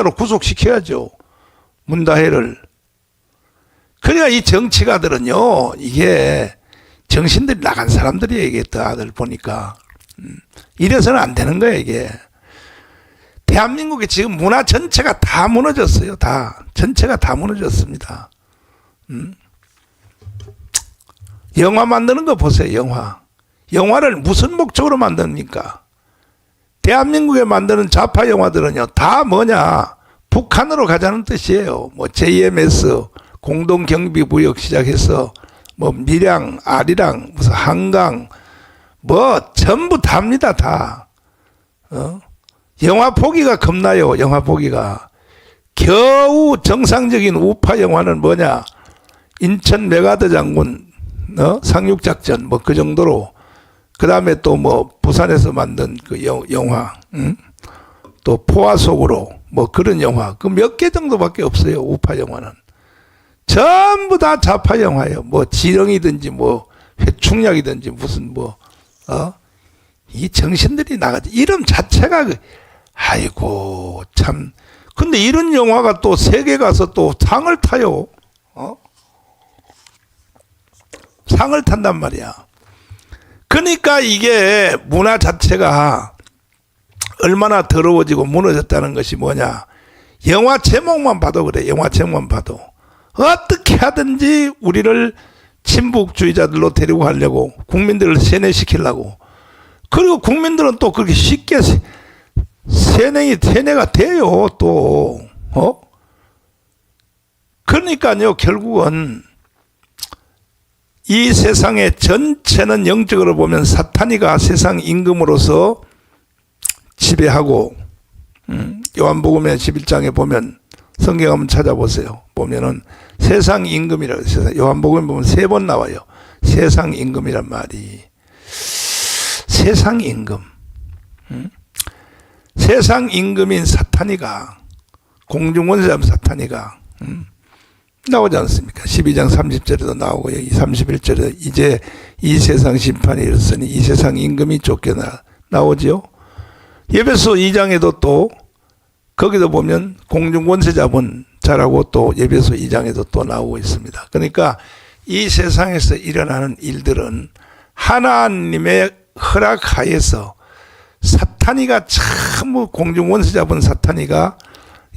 살인자로 구속시켜야죠. 문다혜를. 그러니까 이 정치가들은요, 이게 정신들이 나간 사람들이에요, 이게 다들 보니까. 음, 이래서는 안 되는 거예요, 이게. 대한민국의 지금 문화 전체가 다 무너졌어요, 다. 전체가 다 무너졌습니다. 음. 영화 만드는 거 보세요, 영화. 영화를 무슨 목적으로 만듭니까? 대한민국에 만드는 좌파 영화들은요, 다 뭐냐, 북한으로 가자는 뜻이에요. 뭐, JMS, 공동경비무역 시작해서, 뭐, 밀양, 아리랑, 무슨 한강, 뭐, 전부 답니다, 다. 어? 영화 보기가 겁나요, 영화 보기가. 겨우 정상적인 우파 영화는 뭐냐, 인천 메가드 장군, 어? 상륙작전, 뭐, 그 정도로, 그 다음에 또 뭐 부산에서 만든 그 영, 영화, 응? 또 포화 속으로 뭐 그런 영화 그 몇 개 정도밖에 없어요 우파 영화는 전부 다 좌파 영화예요. 뭐 지렁이든지 뭐 회충약이든지 무슨 뭐 어? 이 정신들이 나가지 이름 자체가 그 아이고 참 근데 이런 영화가 또 세계 가서 또 상을 타요. 어? 상을 탄단 말이야. 그러니까 이게 문화 자체가 얼마나 더러워지고 무너졌다는 것이 뭐냐. 영화 제목만 봐도 그래. 영화 제목만 봐도. 어떻게 하든지 우리를 친북주의자들로 데리고 가려고 국민들을 세뇌시키려고. 그리고 국민들은 또 그렇게 쉽게 세- 세뇌이, 세뇌가 돼요. 또. 어? 그러니까요, 결국은 이 세상의 전체는 영적으로 보면 사탄이가 세상 임금으로서 지배하고 음, 요한복음의 11장에 보면 성경 한번 찾아보세요. 보면은 세상 임금이라고 세상 요한복음에 보면 세 번 나와요. 세상 임금이란 말이 세상 임금 음? 세상 임금인 사탄이가 공중원세자 사탄이가 음? 나오지 않습니까? 12장 30절에도 나오고 여기 31절에 이제 이 세상 심판이 일었으니 이 세상 임금이 쫓겨나 나오지요. 예배소 2장에도 또 거기도 보면 공중 권세자분 자라고 또 예배소 2장에도 또 나오고 있습니다. 그러니까 이 세상에서 일어나는 일들은 하나님의 허락하에서 사탄이가 참 공중 원세자분 사탄이가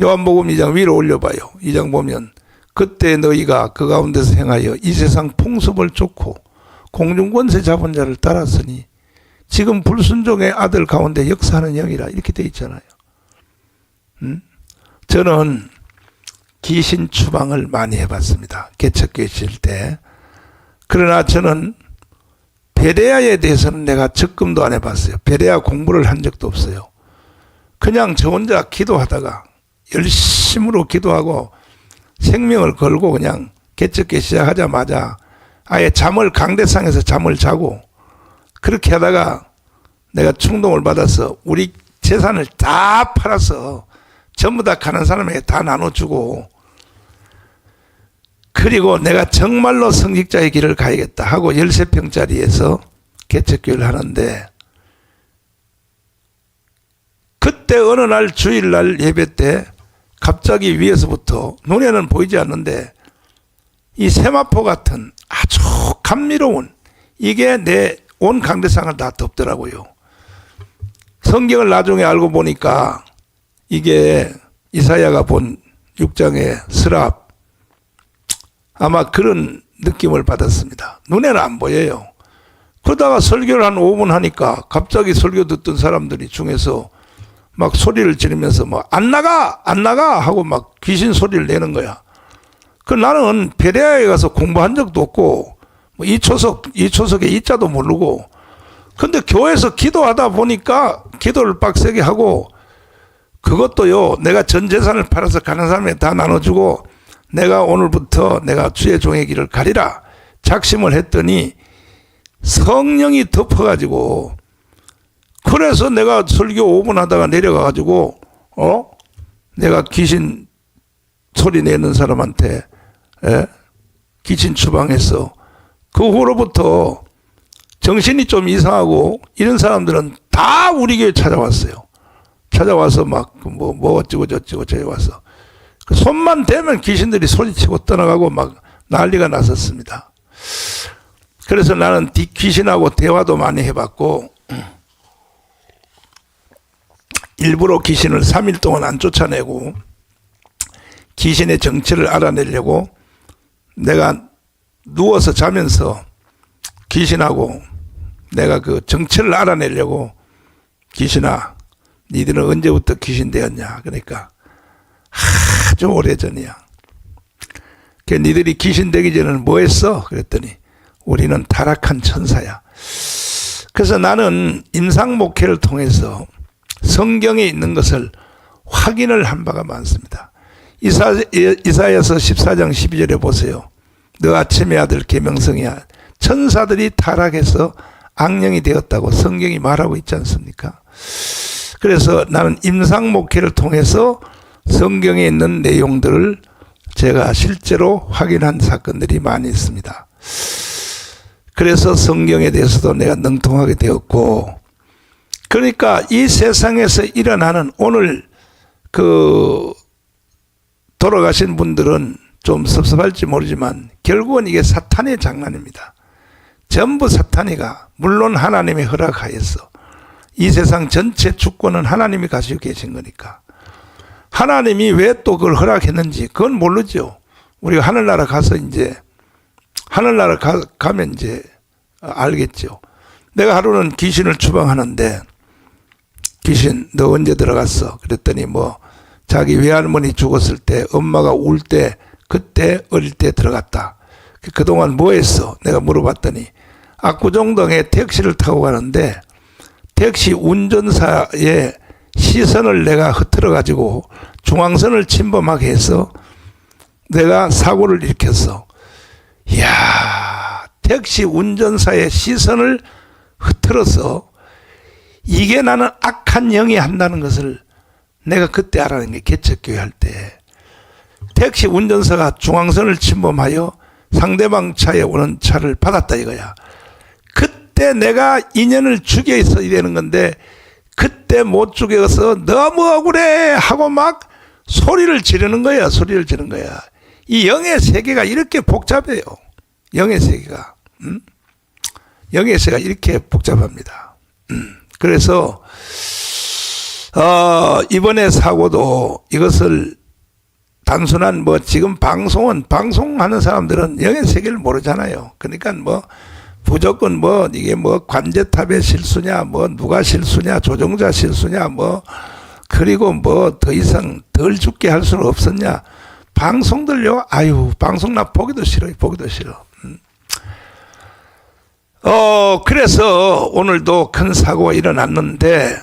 요한복음 2장 위로 올려봐요. 2장 보면 그때 너희가 그 가운데서 행하여 이 세상 풍습을 쫓고 공중권세 잡은 자를 따랐으니 지금 불순종의 아들 가운데 역사하는 영이라 이렇게 돼 있잖아요. 음? 저는 귀신 추방을 많이 해봤습니다. 개척교회 때. 그러나 저는 베레아에 대해서는 내가 적금도 안 해봤어요. 베레아 공부를 한 적도 없어요. 그냥 저 혼자 기도하다가 열심으로 기도하고 생명을 걸고 그냥 개척기 시작하자마자 아예 잠을 강대상에서 잠을 자고 그렇게 하다가 내가 충동을 받아서 우리 재산을 다 팔아서 전부 다 가는 사람에게 다 나눠주고 그리고 내가 정말로 성직자의 길을 가야겠다 하고 13평짜리에서 개척교회를 하는데 그때 어느 날 주일날 예배 때 갑자기 위에서부터 눈에는 보이지 않는데 이 세마포 같은 아주 감미로운 이게 내 온 강대상을 다 덮더라고요. 성경을 나중에 알고 보니까 이게 이사야가 본 6장의 스랍 아마 그런 느낌을 받았습니다. 눈에는 안 보여요. 그러다가 설교를 한 5분 하니까 갑자기 설교 듣던 사람들이 중에서 막 소리를 지르면서 뭐 안 나가 안 나가 하고 막 귀신 소리를 내는 거야. 그 나는 베레아에 가서 공부한 적도 없고 뭐 이초석 이초석의 이자도 모르고 근데 교회에서 기도하다 보니까 기도를 빡세게 하고 그것도요 내가 전 재산을 팔아서 가는 사람에 다 나눠주고 내가 오늘부터 내가 주의 종의 길을 가리라 작심을 했더니 성령이 덮어가지고 그래서 내가 설교 5분 하다가 내려가가지고, 어? 내가 귀신 소리 내는 사람한테, 예? 귀신 추방해서, 그 후로부터 정신이 좀 이상하고, 이런 사람들은 다 우리 교회 찾아왔어요. 찾아와서 막 뭐 뭐 어쩌고 저쩌고 저기 와서 그 손만 대면 귀신들이 소리치고 떠나가고 막 난리가 났었습니다. 그래서 나는 디- 귀신하고 대화도 많이 해봤고 일부러 귀신을 3일 동안 안 쫓아내고 귀신의 정체를 알아내려고 내가 누워서 자면서 귀신하고 내가 그 정체를 알아내려고 귀신아 니들은 언제부터 귀신 되었냐? 그러니까 아주 오래전이야. 그 니들이 귀신 되기 전에는 뭐 했어? 그랬더니 우리는 타락한 천사야. 그래서 나는 임상 목회를 통해서 성경에 있는 것을 확인을 한 바가 많습니다 이사, 이사야서 14장 12절에 보세요 너 아침의 아들 계명성이야 천사들이 타락해서 악령이 되었다고 성경이 말하고 있지 않습니까? 그래서 나는 임상 목회를 통해서 성경에 있는 내용들을 제가 실제로 확인한 사건들이 많이 있습니다. 그래서 성경에 대해서도 내가 능통하게 되었고, 그러니까 이 세상에서 일어나는 오늘 그 돌아가신 분들은 좀 섭섭할지 모르지만 결국은 이게 사탄의 장난입니다. 전부 사탄이가 물론 하나님의 허락하에서 이 세상 전체 주권은 하나님이 가지고 계신 거니까 하나님이 왜 또 그걸 허락했는지 그건 모르죠. 우리가 하늘나라 가서 이제 하늘나라 가, 가면 이제 알겠죠. 내가 하루는 귀신을 추방하는데 귀신 너 언제 들어갔어? 그랬더니 뭐 자기 외할머니 죽었을 때 엄마가 울 때 그때 어릴 때 들어갔다. 그동안 뭐 했어? 내가 물어봤더니 압구정동에 택시를 타고 가는데 택시 운전사의 시선을 내가 흐트러 가지고 중앙선을 침범하게 해서 내가 사고를 일으켰어. 이야, 택시 운전사의 시선을 흐트러서 이게 나는 악한 영이 한다는 것을 내가 그때 알아낸 게 개척교회 할 때. 택시 운전사가 중앙선을 침범하여 상대방 차에 오는 차를 받았다 이거야. 그때 내가 인연을 죽여 있어야 되는 건데 그때 못 죽여서 너무 억울해 하고 막 소리를 지르는 거야. 소리를 지르는 거야. 이 영의 세계가 이렇게 복잡해요. 영의 세계가. 음? 영의 세계가 이렇게 복잡합니다. 음. 그래서 어, 이번에 사고도 이것을 단순한 뭐 지금 방송은 방송하는 사람들은 영의 세계를 모르잖아요. 그러니까 뭐 무조건 뭐 이게 뭐 관제탑의 실수냐 뭐 누가 실수냐 조종자 실수냐 뭐 그리고 뭐 더 이상 덜 죽게 할 수는 없었냐 방송들요 아유 방송 나 보기도 싫어 보기도 싫어 음. 어 그래서 오늘도 큰 사고가 일어났는데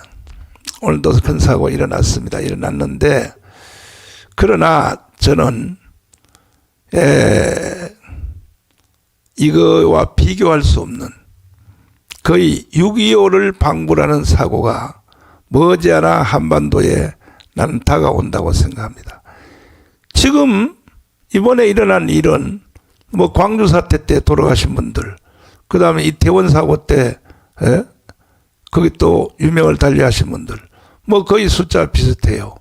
오늘도 큰 사고가 일어났습니다 일어났는데 그러나 저는 에, 이거와 비교할 수 없는 거의 6.25를 방불하는 사고가 머지않아 한반도에 나는 다가온다고 생각합니다. 지금 이번에 일어난 일은 뭐 광주 사태 때 돌아가신 분들, 그 다음에 이태원 사고 때 에? 거기 또 유명을 달리하신 분들, 뭐 거의 숫자 비슷해요.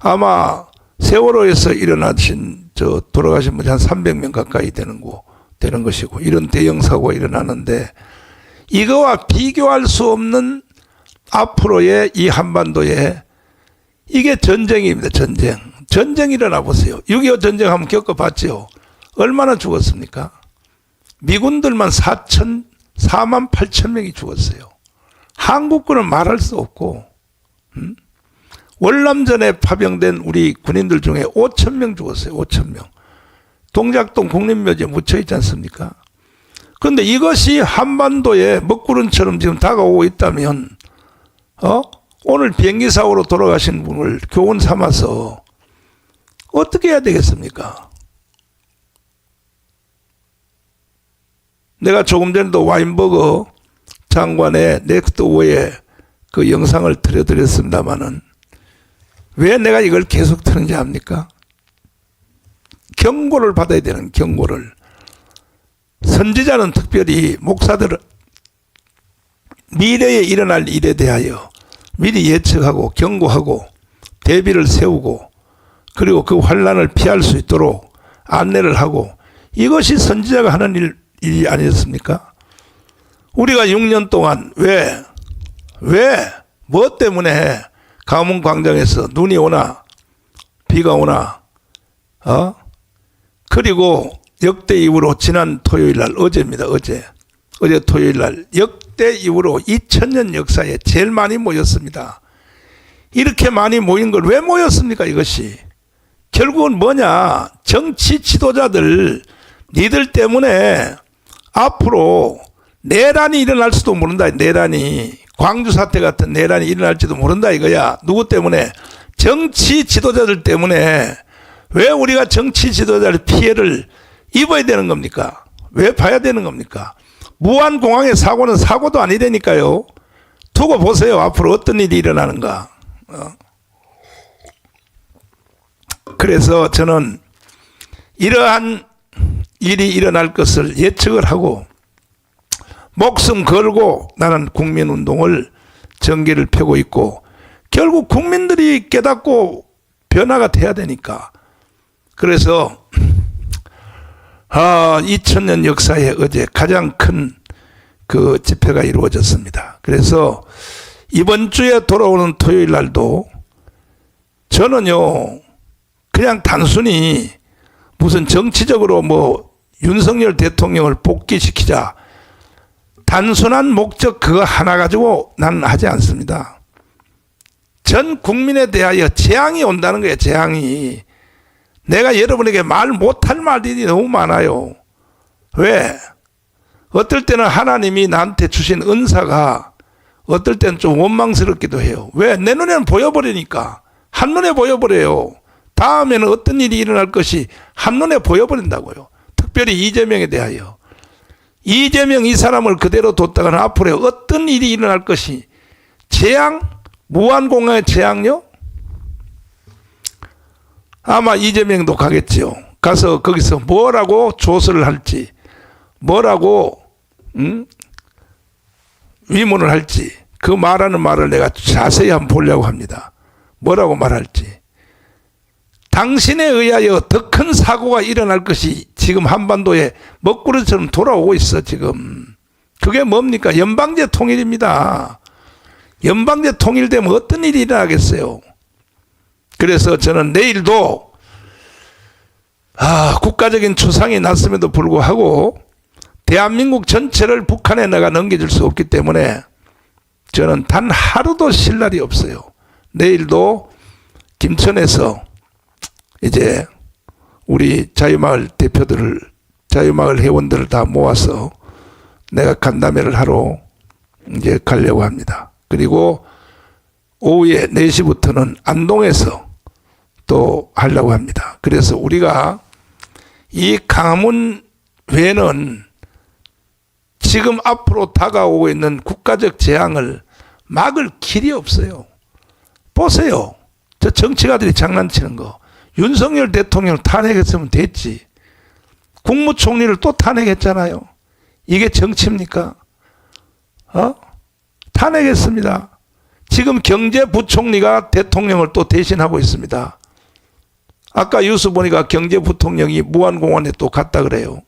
아마 세월호에서 일어나신 저 돌아가신 분이 한 300명 가까이 되는 거 되는 것이고 이런 대형 사고가 일어나는데 이거와 비교할 수 없는 앞으로의 이 한반도에 이게 전쟁입니다. 전쟁. 전쟁 일어나 보세요. 6.25 전쟁 한번 겪어봤죠. 얼마나 죽었습니까? 미군들만 4천, 4만 8천 명이 죽었어요. 한국군은 말할 수 없고, 음? 월남전에 파병된 우리 군인들 중에 5천 명 죽었어요. 5천 명. 동작동 국립묘지에 묻혀 있지 않습니까? 그런데 이것이 한반도에 먹구름처럼 지금 다가오고 있다면, 어? 오늘 비행기 사고로 돌아가신 분을 교훈 삼아서 어떻게 해야 되겠습니까? 내가 조금 전에도 와인버거 장관의 넥스트 오에 그 영상을 들려드렸습니다마는 왜 내가 이걸 계속 트는지 압니까? 경고를 받아야 되는 경고를 선지자는 특별히 목사들 미래에 일어날 일에 대하여 미리 예측하고 경고하고 대비를 세우고 그리고 그 환란을 피할 수 있도록 안내를 하고 이것이 선지자가 하는 일, 일이 아니었습니까? 우리가 6년 동안 왜, 왜, 뭐 때문에 가문 광장에서 눈이 오나, 비가 오나, 어? 그리고 역대 이후로 지난 토요일 날, 어제입니다, 어제. 어제 토요일 날, 역대 이후로 2000년 역사에 제일 많이 모였습니다. 이렇게 많이 모인 걸 왜 모였습니까, 이것이? 결국은 뭐냐? 정치 지도자들, 니들 때문에 앞으로 내란이 일어날 수도 모른다. 내란이 광주 사태 같은 내란이 일어날지도 모른다 이거야. 누구 때문에? 정치 지도자들 때문에 왜 우리가 정치 지도자들 피해를 입어야 되는 겁니까? 왜 봐야 되는 겁니까? 무한공항의 사고는 사고도 아니되니까요. 두고 보세요. 앞으로 어떤 일이 일어나는가. 어. 그래서 저는 이러한 일이 일어날 것을 예측을 하고 목숨 걸고 나는 국민운동을 전개를 펴고 있고 결국 국민들이 깨닫고 변화가 돼야 되니까 그래서 아, 2000년 역사에 어제 가장 큰 그 집회가 이루어졌습니다. 그래서 이번 주에 돌아오는 토요일 날도 저는요 그냥 단순히 무슨 정치적으로 뭐 윤석열 대통령을 복귀시키자 단순한 목적 그거 하나 가지고 나는 하지 않습니다. 전 국민에 대하여 재앙이 온다는 거예요. 재앙이. 내가 여러분에게 말 못할 말들이 너무 많아요. 왜? 어떨 때는 하나님이 나한테 주신 은사가 어떨 때는 좀 원망스럽기도 해요. 왜? 내 눈에는 보여버리니까. 한눈에 보여버려요. 다음에는 어떤 일이 일어날 것이 한눈에 보여버린다고요. 특별히 이재명에 대하여. 이재명 이 사람을 그대로 뒀다가는 앞으로 어떤 일이 일어날 것이 재앙? 무한공항의 재앙요? 아마 이재명도 가겠지요. 가서 거기서 뭐라고 조서를 할지, 뭐라고 음? 위문을 할지 그 말하는 말을 내가 자세히 한번 보려고 합니다. 뭐라고 말할지. 당신에 의하여 더 큰 사고가 일어날 것이 지금 한반도에 먹구름처럼 돌아오고 있어 지금. 그게 뭡니까? 연방제 통일입니다. 연방제 통일되면 어떤 일이 일어나겠어요? 그래서 저는 내일도 아, 국가적인 추상이 났음에도 불구하고 대한민국 전체를 북한에 내가 넘겨줄 수 없기 때문에 저는 단 하루도 쉴 날이 없어요. 내일도 김천에서 이제 우리 자유마을 대표들을 자유마을 회원들을 다 모아서 내가 간담회를 하러 이제 가려고 합니다. 그리고 오후에 4시부터는 안동에서 또 하려고 합니다. 그래서 우리가 이 강문 외에는 지금 앞으로 다가오고 있는 국가적 재앙을 막을 길이 없어요. 보세요. 저 정치가들이 장난치는 거. 윤석열 대통령을 탄핵했으면 됐지. 국무총리를 또 탄핵했잖아요. 이게 정치입니까? 어? 탄핵했습니다. 지금 경제부총리가 대통령을 또 대신하고 있습니다. 아까 뉴스 보니까 경제부통령이 무한공원에 또 갔다 그래요.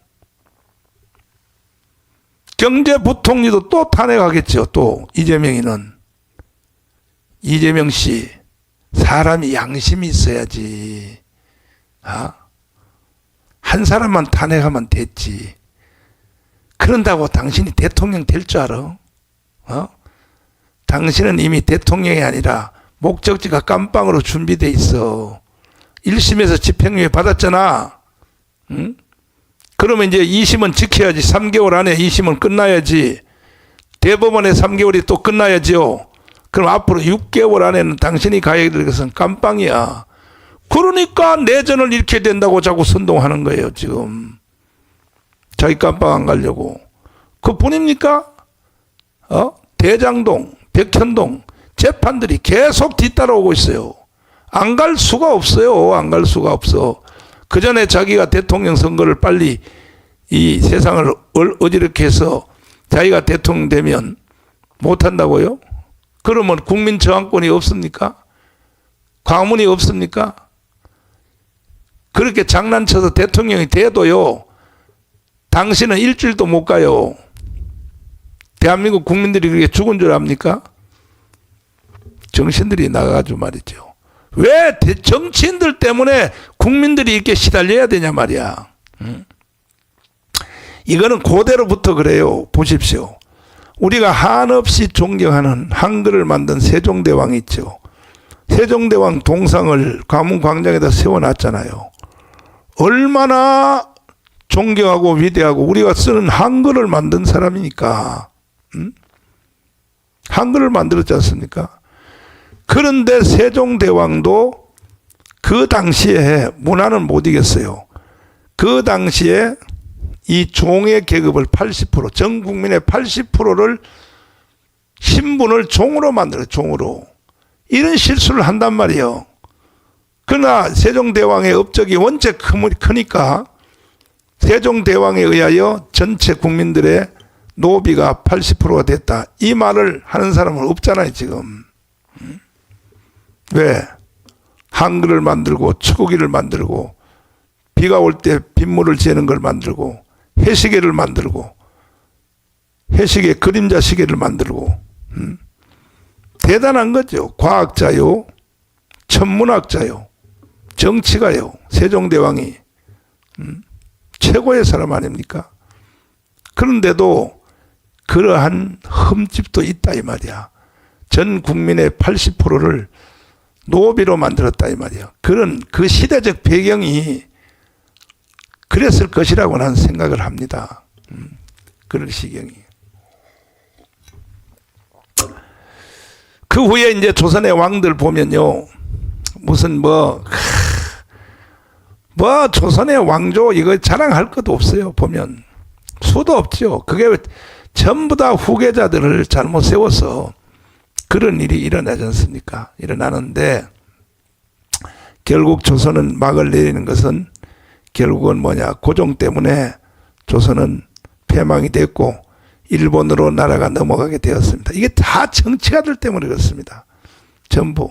경제부통리도 또 탄핵하겠죠. 또 이재명이는 이재명 씨 사람이 양심이 있어야지. 아? 한 사람만 탄핵하면 됐지. 그런다고 당신이 대통령 될 줄 알아? 어? 당신은 이미 대통령이 아니라 목적지가 깜빵으로 준비돼 있어. 1심에서 집행유예 받았잖아. 응? 그러면 이제 2심은 지켜야지. 3개월 안에 2심은 끝나야지. 대법원에 3개월이 또 끝나야지요. 그럼 앞으로 6개월 안에는 당신이 가야 될 것은 깜빵이야. 그러니까 내전을 잃게 된다고 자꾸 선동하는 거예요, 지금. 자기 깜빵 안 가려고. 그 뿐입니까? 어? 대장동, 백현동, 재판들이 계속 뒤따라오고 있어요. 안 갈 수가 없어요. 안 갈 수가 없어. 그 전에 자기가 대통령 선거를 빨리 이 세상을 어지럽게 해서 자기가 대통령 되면 못한다고요? 그러면 국민 저항권이 없습니까? 과문이 없습니까? 그렇게 장난쳐서 대통령이 돼도요, 당신은 일주일도 못 가요. 대한민국 국민들이 그렇게 죽은 줄 압니까? 정신들이 나가가지고 말이죠. 왜 대- 정치인들 때문에 국민들이 이렇게 시달려야 되냐 말이야. 응? 이거는 고대로부터 그래요. 보십시오. 우리가 한없이 존경하는 한글을 만든 세종대왕이 있죠. 세종대왕 동상을 과문 광장에다 세워놨잖아요. 얼마나 존경하고 위대하고 우리가 쓰는 한글을 만든 사람이니까 음? 한글을 만들었지 않습니까? 그런데 세종대왕도 그 당시에 문화는 못 이겼어요. 그 당시에 이 종의 계급을 80%, 전 국민의 80%를 신분을 종으로 만들어 종으로. 이런 실수를 한단 말이에요. 그러나 세종대왕의 업적이 원체 크- 크니까 세종대왕에 의하여 전체 국민들의 노비가 80%가 됐다. 이 말을 하는 사람은 없잖아요, 지금. 음? 왜? 한글을 만들고 축구기를 만들고 비가 올 때 빗물을 재는 걸 만들고 해시계를 만들고 해시계 그림자 시계를 만들고 음? 대단한 거죠. 과학자요, 천문학자요, 정치가요. 세종대왕이 음? 최고의 사람 아닙니까? 그런데도 그러한 흠집도 있다 이 말이야. 전 국민의 80%를 노비로 만들었다 이 말이야. 그런 그 시대적 배경이 그랬을 것이라고 나는 생각을 합니다. 음, 그런 시경이. 그 후에 이제 조선의 왕들 보면요. 무슨 뭐, 크, 뭐 조선의 왕조 이거 자랑할 것도 없어요. 보면. 수도 없죠. 그게 전부 다 후계자들을 잘못 세워서 그런 일이 일어나지 않습니까? 일어나는데 결국 조선은 막을 내리는 것은 결국은 뭐냐 고종 때문에 조선은 패망이 됐고 일본으로 나라가 넘어가게 되었습니다. 이게 다 정치가들 때문에 그렇습니다. 전부